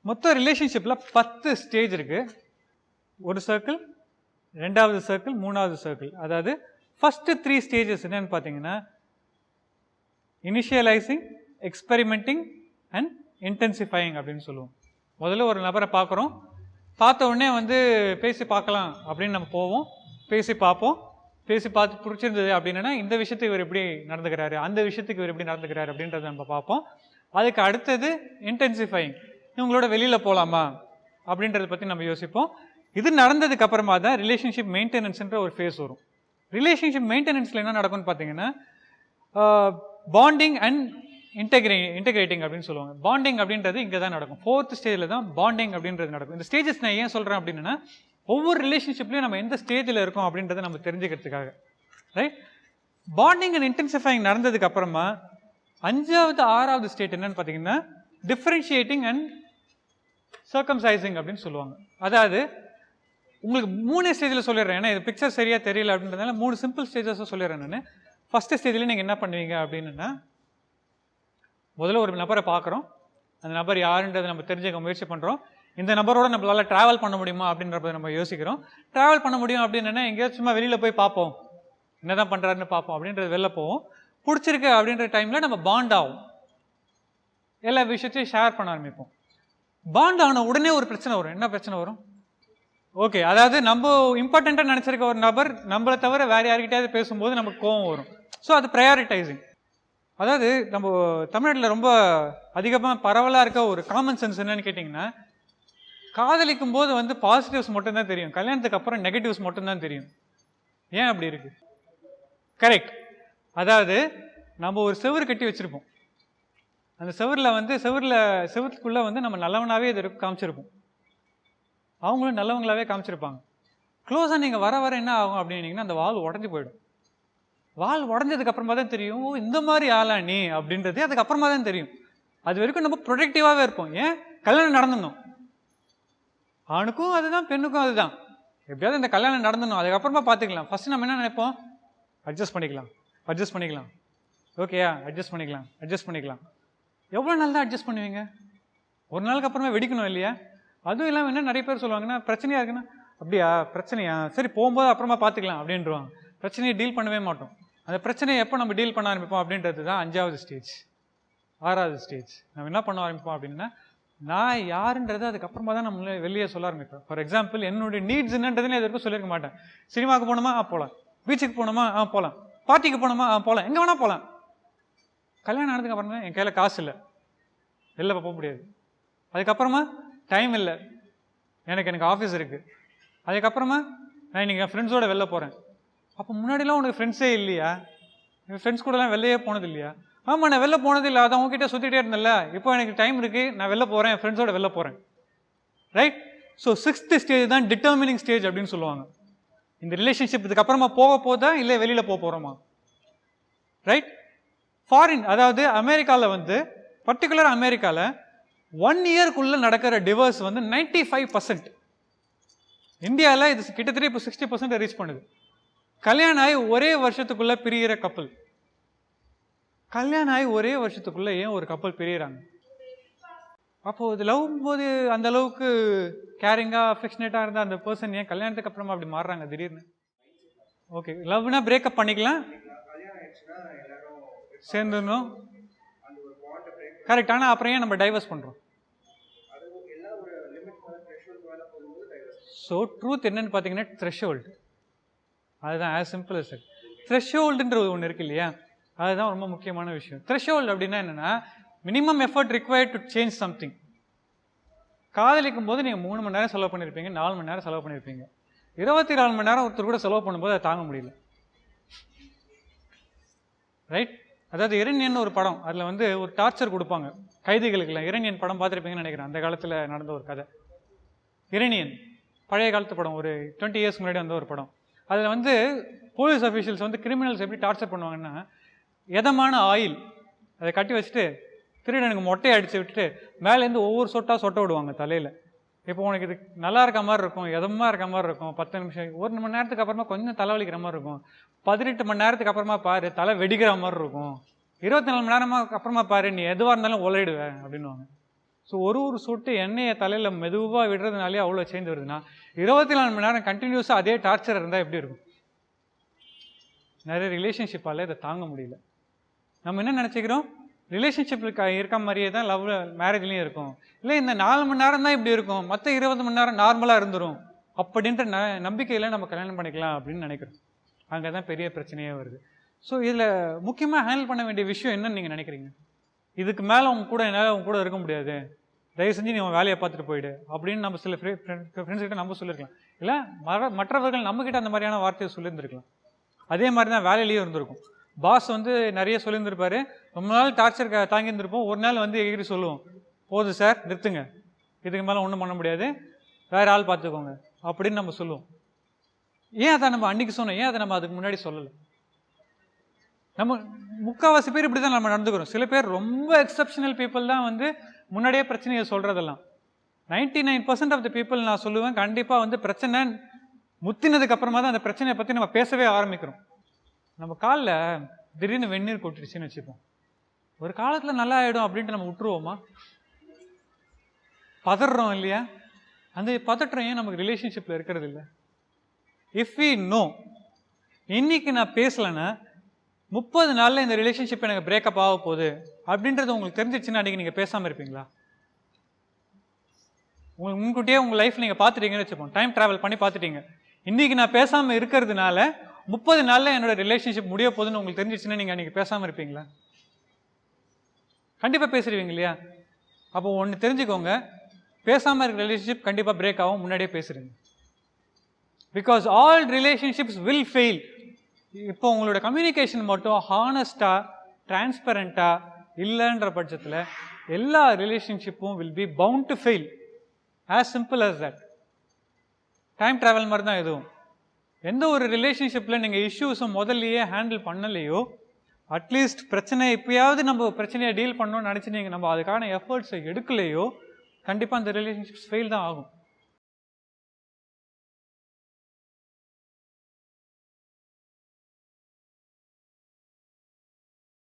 மொத்த ரிலேஷன்ஷிப்பில் பத்து ஸ்டேஜ் இருக்கு. ஒரு சர்க்கிள் ரெண்டாவது சர்க்கிள் மூணாவது சர்க்கிள் அதாவது ஃபஸ்ட்டு த்ரீ ஸ்டேஜஸ் என்னன்னு பார்த்தீங்கன்னா இனிஷியலைசிங் எக்ஸ்பெரிமெண்டிங் அண்ட் இன்டென்சிஃபையிங் அப்படின்னு சொல்லுவோம். முதல்ல ஒரு நபரை பார்க்குறோம் பார்த்த உடனே வந்து பேசி பார்க்கலாம் அப்படின்னு நம்ம போவோம். பேசி பார்ப்போம். பேசி பார்த்து பிடிச்சிருந்தது அப்படின்னா இந்த விஷயத்தை இவர் எப்படி நடந்துக்கிறாரு அந்த விஷயத்துக்கு இவர் எப்படி நடந்துக்கிறாரு அப்படின்றத நம்ம பார்ப்போம். அதுக்கு அடுத்தது இன்டென்சிஃபைங் இவங்களோட வெளியில் போகலாமா அப்படின்றத பற்றி நம்ம யோசிப்போம். இது நடந்ததுக்கு அப்புறமா தான் ரிலேஷன்ஷிப் மெயின்டெனன்ஸ்ன்ற ஒரு ஃபேஸ் வரும். ரிலேஷன்ஷிப் மெயின்டெனன்ஸில் என்ன நடக்கும்னு பார்த்தீங்கன்னா பாண்டிங் அண்ட் இன்டெகிரே இன்டெகிரேட்டிங் அப்படின்னு சொல்லுவாங்க. பாண்டிங் அப்படின்றது இங்கே தான் நடக்கும் ஃபோர்த் ஸ்டேஜில் தான் பாண்டிங் அப்படின்றது நடக்கும். இந்த ஸ்டேஜஸ் நான் ஏன் சொல்கிறேன் அப்படின்னா ஒவ்வொரு ரிலேஷன்ஷிப்லையும் நம்ம எந்த ஸ்டேஜில் இருக்கோம் அப்படின்றத நம்ம தெரிஞ்சுக்கிறதுக்காக. ரைட் பாண்டிங் அண்ட் இன்டென்சிஃபைங் நடந்ததுக்கு அப்புறமா அஞ்சாவது ஆறாவது ஸ்டேட் என்னன்னு பார்த்தீங்கன்னா டிஃப்ரென்ஷியேட்டிங் அண்ட் சர்க்கம்சைசிங் அப்படின்னு சொல்லுவாங்க. அதாவது உங்களுக்கு மூணு ஸ்டேஜில் சொல்லிடுறேன். ஏன்னா இது பிக்சர் சரியாக தெரியல அப்படின்றதுனால மூணு சிம்பிள் ஸ்டேஜஸாக சொல்லிடுறேன் நான். ஃபஸ்ட்டு ஸ்டேஜில் நீங்கள் என்ன பண்ணுவீங்க அப்படின்னா முதல்ல ஒரு நபரை பார்க்குறோம். அந்த நபர் யாருன்றதை நம்ம தெரிஞ்சுக்க முயற்சி பண்ணுறோம் இந்த நபரோட நம்மளால் ட்ராவல் பண்ண முடியுமா அப்படின்றத நம்ம யோசிக்கிறோம். ட்ராவல் பண்ண முடியும் அப்படின்னா எங்கேயாச்சும் சும்மா வெளியில் போய் பார்ப்போம். என்ன தான் பண்ணுறாருன்னு பார்ப்போம். அப்படின்றது வெளில போவோம். பிடிச்சிருக்கு அப்படின்ற டைமில் நம்ம பாண்ட் ஆகும் எல்லா விஷயத்தையும் ஷேர் பண்ண ஆரம்பிப்போம். பாண்ட் ஆன உடனே ஒரு பிரச்சனை வரும். என்ன பிரச்சனை வரும்? ஓகே அதாவது நம்ம இம்பார்ட்டண்ட்டாக நினச்சிருக்க ஒரு நபர் நம்மளை தவிர வேறு யார்கிட்டயாவது பேசும்போது நமக்கு கோவம் வரும். ஸோ அது ப்ரையாரிட்டைசிங் அதாவது நம்ம தமிழ்நாட்டில் ரொம்ப அதிகமாக பரவலாக இருக்க ஒரு காமன் சென்ஸ் என்னன்னு கேட்டிங்கன்னா காதலிக்கும் போது வந்து பாசிட்டிவ்ஸ் மட்டும்தான் தெரியும். கல்யாணத்துக்கு அப்புறம் நெகட்டிவ்ஸ் மட்டும்தான் தெரியும். ஏன் அப்படி இருக்கு? கரெக்ட் அதாவது நம்ம ஒரு செவுரு கட்டி வச்சுருப்போம். அந்த செவரில் வந்து செவரில் செவத்துக்குள்ளே வந்து நம்ம நல்லவனாகவே இது காமிச்சிருப்போம். அவங்களும் நல்லவங்களாவே காமிச்சிருப்பாங்க. க்ளோஸாக நீங்கள் வர வர என்ன ஆகும் அப்படின்னீங்கன்னா அந்த வால் உடஞ்சி போயிடும். வால் உடஞ்சதுக்கு அப்புறமா தான் தெரியும் ஓ இந்த மாதிரி ஆளா நீ? அப்படின்றது அதுக்கப்புறமா தான் தெரியும். அது வரைக்கும் நம்ம ப்ரொடக்டிவாகவே இருப்போம். ஏன்? கல்யாணம் நடந்துடணும் ஆணுக்கும் அதுதான் பெண்ணுக்கும் அதுதான். எப்படியாவது இந்த கல்யாணம் நடந்தணும் அதுக்கப்புறமா பார்த்துக்கலாம் ஃபஸ்ட்டு நம்ம என்ன நினைப்போம்? அட்ஜஸ்ட் பண்ணிக்கலாம். அட்ஜஸ்ட் பண்ணிக்கலாம். ஓகேயா அட்ஜஸ்ட் பண்ணிக்கலாம். அட்ஜஸ்ட் பண்ணிக்கலாம். எவ்வளோ நாள் தான் அட்ஜஸ்ட் பண்ணுவீங்க? ஒரு நாளுக்கு அப்புறமா வெடிக்கணும் இல்லையா? அதுவும் இல்லாமல் என்ன நிறைய பேர் சொல்லுவாங்கன்னா பிரச்சனையாக இருக்குன்னா? அப்படியா? பிரச்சனையா? சரி போகும்போது அப்புறமா பார்த்துக்கலாம் அப்படின்றவாங்க. பிரச்சனையை டீல் பண்ணவே மாட்டோம். அந்த பிரச்சனையை எப்போ நம்ம டீல் பண்ண ஆரம்பிப்போம் அப்படின்றது தான் அஞ்சாவது ஸ்டேஜ் ஆறாவது ஸ்டேஜ் நம்ம என்ன பண்ண ஆரம்பிப்போம் அப்படின்னா நான் யாருன்றது அதுக்கப்புறமா தான் நம்ம வெளியே சொல்ல ஆரம்பிப்பேன். ஃபார் எக்ஸாம்பிள் என்னுடைய நீட்ஸ் என்னன்றதுன்னு இது வரைக்கும் சொல்லியிருக்க மாட்டேன். சினிமாவுக்கு போனோமா ஆ போகலாம். பீச்சுக்கு போனோமா ஆ போகலாம். பார்ட்டிக்கு போனோமா ஆ போகலாம். எங்கே வேணால் போகலாம். கல்யாணம் ஆனதுக்கு அப்புறம் என் கையில் காசு இல்லை. வெளில போக முடியாது. அதுக்கப்புறமா டைம் இல்லை. எனக்கு எனக்கு ஆஃபீஸ் இருக்குது அதுக்கப்புறமா நான் இன்றைக்கி என் ஃப்ரெண்ட்ஸோடு வெளில போகிறேன் அப்போ முன்னாடிலாம் உனக்கு ஃப்ரெண்ட்ஸே இல்லையா? என் ஃப்ரெண்ட்ஸ் கூடலாம் வெளிலையே போனது இல்லையா? ஆமாம் நான் வெளில போனது இல்லை அதான் உங்ககிட்ட சுற்றிட்டே இருந்தேன்ல. இப்போ எனக்கு டைம் இருக்குது நான் வெளில போகிறேன் என் ஃப்ரெண்ட்ஸோட வெளில போகிறேன் ரைட் ஸோ சிக்ஸ்த்து ஸ்டேஜ் தான் டிட்டர்மினிங் ஸ்டேஜ் அப்படின்னு சொல்லுவாங்க. இந்த ரிலேஷன்ஷிப் இதுக்கப்புறமா போக போதா இல்லை வெளியில் போக போகிறோமா ரைட் ஃபாரின் அதாவது அமெரிக்காவில் வந்து பர்டிகுலர் அமெரிக்காவில் ஒன் இயர்க்குள்ளே நடக்கிற டிவர்ஸ் வந்து 95% ஃபைவ் பர்சன்ட் இந்தியாவில் இது கிட்டத்தட்ட இப்போ சிக்ஸ்டி பர்சன்ட் ரீச் பண்ணுது. கல்யாணம் ஆகி ஒரே வருஷத்துக்குள்ளே பிரியிற கப்பல் கல்யாணம் ஆகி ஒரே வருஷத்துக்குள்ளே ஏன் ஒரு கப்பல் பிரியறாங்க? அப்போது லவ் போது அந்த அளவுக்கு கேரிங்காக அஃபெக்ஷனேட்டாக இருந்த அந்த பர்சன் ஏன் கல்யாணத்துக்கு அப்புறமா அப்படி மாறுறாங்க திடீர்னு? ஓகே லவ்னா பிரேக்கப் பண்ணிக்கலாம். சேர்ந்துடணும். கரெக்ட் ஆனால் அப்புறம் ஏன் நம்ம டைவர்ஸ் பண்ணுறோம் ஸோ ட்ரூத் என்னன்னு பார்த்தீங்கன்னா த்ரெஷோல்டு அதுதான் ஆஸ் சிம்பிள் as it. ஒன்று இருக்கு இல்லையா? அதுதான் ரொம்ப முக்கியமான விஷயம். த்ரெஷோல்டு அப்படின்னா என்னென்னா minimum effort required to change something காதலிக்கும் போது நீங்கள் மூணு மணி நேரம் செலவு பண்ணியிருப்பீங்க நாலு மணி நேரம் செலவு பண்ணியிருப்பீங்க இருபத்தி நாலு மணி நேரம் ஒருத்தர் கூட செலவு பண்ணும்போது அதை தாங்க முடியல. ரைட் அதாவது இரண்யன் ஒரு படம் அதில் வந்து ஒரு டார்ச்சர் கொடுப்பாங்க. கைதிகளுக்கெல்லாம் இரண்யன் படம் பார்த்துருப்பீங்கன்னு நினைக்கிறேன். அந்த காலத்தில் நடந்த ஒரு கதை. இரணியன் பழைய காலத்து படம் ஒரு டுவெண்ட்டி இயர்ஸ் முன்னாடி வந்த ஒரு படம். அதில் வந்து போலீஸ் அஃபீஷியல்ஸ் வந்து கிரிமினல்ஸ் எப்படி டார்ச்சர் பண்ணுவாங்கன்னா எதமான ஆயில் அதை கட்டி வச்சுட்டு திருடனுக்கு மொட்டையை அடித்து விட்டுட்டு மேலேருந்து ஒவ்வொரு சொட்டாக சொட்ட விடுவாங்க தலையில். இப்போ உனக்கு இது நல்லா இருக்க மாதிரி இருக்கும் எதமாக இருக்க மாதிரி இருக்கும் பத்து நிமிஷம் ஒரு மணி நேரத்துக்கு அப்புறமா கொஞ்சம் தலைவலிக்கிற மாதிரி இருக்கும். பதினெட்டு மணி நேரத்துக்கு அப்புறமா பாரு தலை வெடிக்கிற மாதிரி இருக்கும். இருபத்தி நாலு மணி நேரமாக அப்புறமா பாரு நீ எதுவாக இருந்தாலும் உழையிடுவேன் அப்படின்னுவாங்க. ஸோ ஒரு ஒரு சொட்டு எண்ணெயை தலையில் மெதுவாக விடுறதுனாலே அவ்வளோ சேஞ்ச் வருதுன்னா இருபத்தி நாலு மணி நேரம் கண்டினியூஸாக அதே டார்ச்சர் இருந்தால் எப்படி இருக்கும்? நிறைய ரிலேஷன்ஷிப்பால் இதை தாங்க முடியல. நம்ம என்ன நினச்சிக்கிறோம்? ரிலேஷன்ஷிப்பில் இருக்க? மாதிரியே தான் லவ் மேரேஜ்லேயும் இருக்கும். இல்லை இந்த நாலு மணி நேரம் தான் இப்படி இருக்கும். மற்ற இருபது மணி நேரம் நார்மலாக இருந்துடும் அப்படின்ற ந நம்பிக்கையில் நம்ம கல்யாணம் பண்ணிக்கலாம் அப்படின்னு நினைக்கிறோம். அங்கே தான் பெரிய பிரச்சனையே வருது. ஸோ இதில் முக்கியமாக ஹேண்டில் பண்ண வேண்டிய விஷயம் என்னன்னு நீங்கள் நினைக்கிறீங்க? இதுக்கு மேலே உங்க கூட என்னால் உங்க கூட இருக்க முடியாது. தயவு செஞ்சு நீ உன் வேலையை பார்த்துட்டு போயிடு அப்படின்னு நம்ம சில ஃப்ரெண்ட்ஸ் கிட்ட நம்ம சொல்லியிருக்கலாம் இல்லை மற மற்றவர்கள் நம்மக்கிட்ட அந்த மாதிரியான வார்த்தையை சொல்லியிருந்திருக்கலாம். அதே மாதிரி தான் வேலையிலையும் இருந்திருக்கும். பாஸ் வந்து நிறைய சொல்லியிருந்திருப்பாரு. ரொம்ப நாள் டார்ச்சர் தாங்கியிருந்திருப்போம். ஒரு நாள் வந்து எகிரி சொல்லுவோம். போதும் சார் நிறுத்துங்க. இதுக்கு மேலே ஒன்றும் பண்ண முடியாது. வேற ஆள் பார்த்துக்கோங்க அப்படின்னு நம்ம சொல்லுவோம். ஏன் அதை நம்ம அன்னைக்கு சொன்னோம்? ஏன் அதை நம்ம அதுக்கு முன்னாடி சொல்லலை? நம்ம முக்கால்வாசி பேர் இப்படி தான் நம்ம நடந்துக்கிறோம். சில பேர் ரொம்ப எக்ஸப்ஷனல் பீப்புள் தான் வந்து முன்னாடியே பிரச்சனையை சொல்கிறதெல்லாம் ninety nine percent of the people நான் சொல்லுவேன் கண்டிப்பாக வந்து பிரச்சனை முத்தினதுக்கு அப்புறமா தான் அந்த பிரச்சனையை பற்றி நம்ம பேசவே ஆரம்பிக்கிறோம். நம்ம காலில் திடீர்னு வெந்நீர் கொட்டிடுச்சுன்னு வச்சுப்போம். ஒரு காலத்தில் நல்லா ஆகிடும் அப்படின்ட்டு நம்ம விட்டுருவோமா? பதறோம் இல்லையா? அந்த பதற்றம் ஏன் நமக்கு ரிலேஷன்ஷிப்பில் இருக்கிறது இல்லை? இஃப் வி நோ இன்னைக்கு நான் பேசலைன்னா முப்பது நாளில் இந்த ரிலேஷன்ஷிப் எனக்கு பிரேக்கப் ஆக போகுது அப்படின்றது உங்களுக்கு தெரிஞ்சிச்சுன்னா அன்றைக்கி நீங்கள் பேசாமல் இருப்பீங்களா? உங்களுக்கு முன்கூட்டியே உங்கள் லைஃப் நீங்கள் பார்த்துட்டீங்கன்னு வச்சுப்போம். டைம் ட்ராவல் பண்ணி பார்த்துட்டீங்க. இன்றைக்கி நான் பேசாமல் இருக்கிறதுனால முப்பது நாளில் என்னோட ரிலேஷன்ஷிப் முடிய போதுன்னு உங்களுக்கு தெரிஞ்சிச்சுன்னா நீங்கள் அன்றைக்கி பேசாமல் இருப்பீங்களா? கண்டிப்பாக பேசுறீங்க இல்லையா? அப்போ ஒன்று தெரிஞ்சுக்கோங்க. பேசாமல் இருக்கிற ரிலேஷன்ஷிப் கண்டிப்பாக பிரேக் ஆகும். முன்னாடியே பேசுறீங்க because all relationships will fail இப்போ உங்களோட கம்யூனிகேஷன் மட்டும் ஹானஸ்டாக டிரான்ஸ்பரண்ட்டாக இல்லைன்ற பட்சத்தில் எல்லா ரிலேஷன்ஷிப்பும் will be bound to fail as simple as that time travel மாதிரி தான் எதுவும். எந்த ஒரு ரிலேஷன்ஷிப்பில் நீங்கள் இஷ்யூஸை முதல்லையே ஹேண்டில் பண்ணலையோ அட்லீஸ்ட் பிரச்சனை எப்பயாவது நம்ம பிரச்சனையை டீல் பண்ணணும்னு நினச்சி நீங்கள் நம்ம அதுக்கான எஃபர்ட்ஸை எடுக்கலையோ கண்டிப்பாக அந்த ரிலேஷன்ஷிப்ஸ் ஃபெயில் தான் ஆகும்.